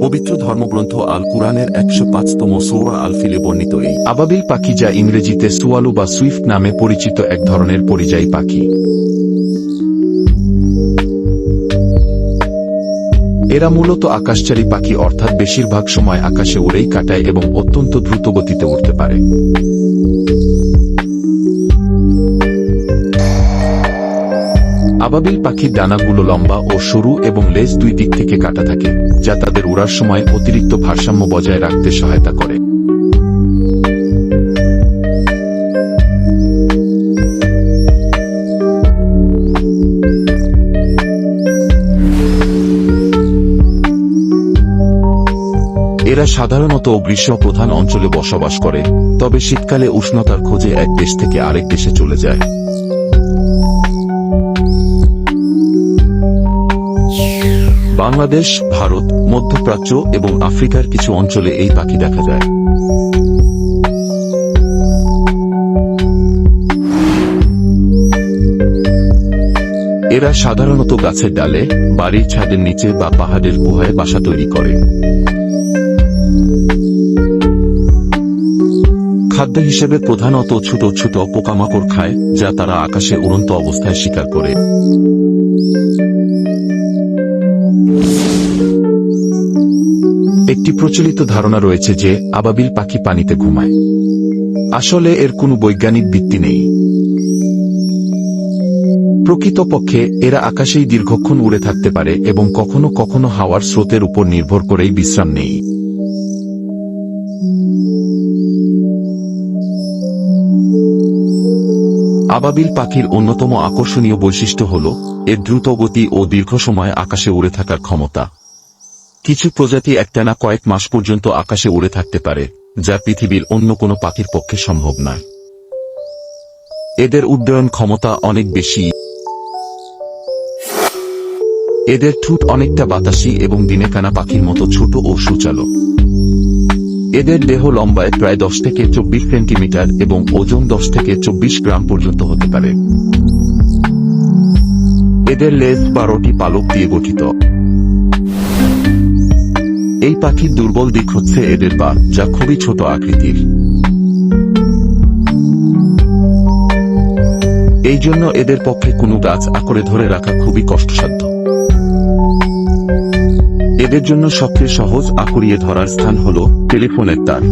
পবিত্র ধর্মগ্রন্থ আল কুরআনের একশো পাঁচতম সৌরা আল ফিলে বর্ণিত এই। আবাবিল পাখি যা ইংরেজিতে সুয়ালু বা সুইফট নামে পরিচিত এক ধরনের পরিযায়ী পাখি। এরা মূলত আকাশচারী পাখি অর্থাৎ বেশিরভাগ সময় আকাশে উড়েই কাটায় এবং অত্যন্ত দ্রুত গতিতে উঠতে পারে। আবাবিল পাখির ডানাগুলো লম্বা ও সরু এবং লেজ দুই দিক থেকে কাটা থাকে, যা তাদের উড়ার সময় অতিরিক্ত ভারসাম্য বজায় রাখতে সহায়তা করে। এরা সাধারণত গ্রীষ্ম প্রধান অঞ্চলে বসবাস করে, তবে শীতকালে উষ্ণতার খোঁজে এক দেশ থেকে আরেক দেশে চলে যায়। বাংলাদেশ, ভারত, মধ্যপ্রাচ্য এবং আফ্রিকার কিছু অঞ্চলে এই পাখি দেখা যায়। এরা সাধারণত গাছের ডালে, বাড়ির ছাদের নিচে বা পাহাড়ের গুহায় বাসা তৈরি করে। খাদ্য হিসেবে প্রধানত ছোট ছোট পোকামাকড় খায়, যা তারা আকাশে উড়ন্ত অবস্থায় শিকার করে। একটি প্রচলিত ধারণা রয়েছে যে আবাবিল পাখি পানিতে ঘুমায়। আসলে এর কোনো বৈজ্ঞানিক ভিত্তি নেই। প্রকৃতপক্ষে এরা আকাশেই দীর্ঘক্ষণ উড়ে থাকতে পারে এবং কখনো কখনো হাওয়ার স্রোতের উপর নির্ভর করেই বিশ্রাম নেই। আবাবিল পাখির অন্যতম আকর্ষণীয় বৈশিষ্ট্য হল, এর দ্রুত গতি ও দীর্ঘ সময় আকাশে উড়ে থাকার ক্ষমতা। কিছু প্রজাতি একটানা কয়েক মাস পর্যন্ত আকাশে উড়ে থাকতে পারে, যা পৃথিবীর অন্য কোনো পাখির পক্ষে সম্ভব নয়। এদের উড্ডয়ন ক্ষমতা অনেক বেশি। এদের ঠোঁট অনেকটা বাতাসি এবং দিনে কানা পাখির মতো ছোট ও সুচালো। এদের দেহ লম্বায় প্রায় দশ থেকে চব্বিশ সেন্টিমিটার এবং ওজন দশ থেকে চব্বিশ গ্রাম পর্যন্ত হতে পারে। এদের লেজ বারোটি পালক দিয়ে গঠিত। এই পাখির দুর্বল দিক হচ্ছে এদের পা, যা খুবই ছোট আকৃতির। এই জন্য এদের পক্ষে কোনো গাছ আঁকড়ে ধরে রাখা খুবই কষ্টসাধ্য। এদের জন্য সবচেয়ে সহজ আঁকড়িয়ে ধরার স্থান হল টেলিফোনের তার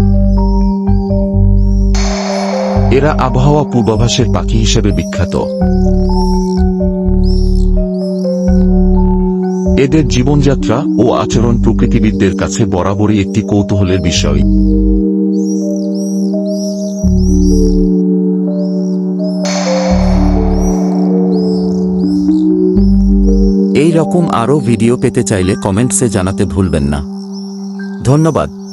এরা আবহাওয়া পূর্বাভাসের পাখি হিসেবে বিখ্যাত। এদের জীবনযাত্রা ও আচরণ প্রকৃতিবিদদের কাছে বরাবরই একটি কৌতূহলের বিষয়। রকম আরও ভিডিও পেতে চাইলে কমেন্টসে জানাতে ভুলবেন না। ধন্যবাদ।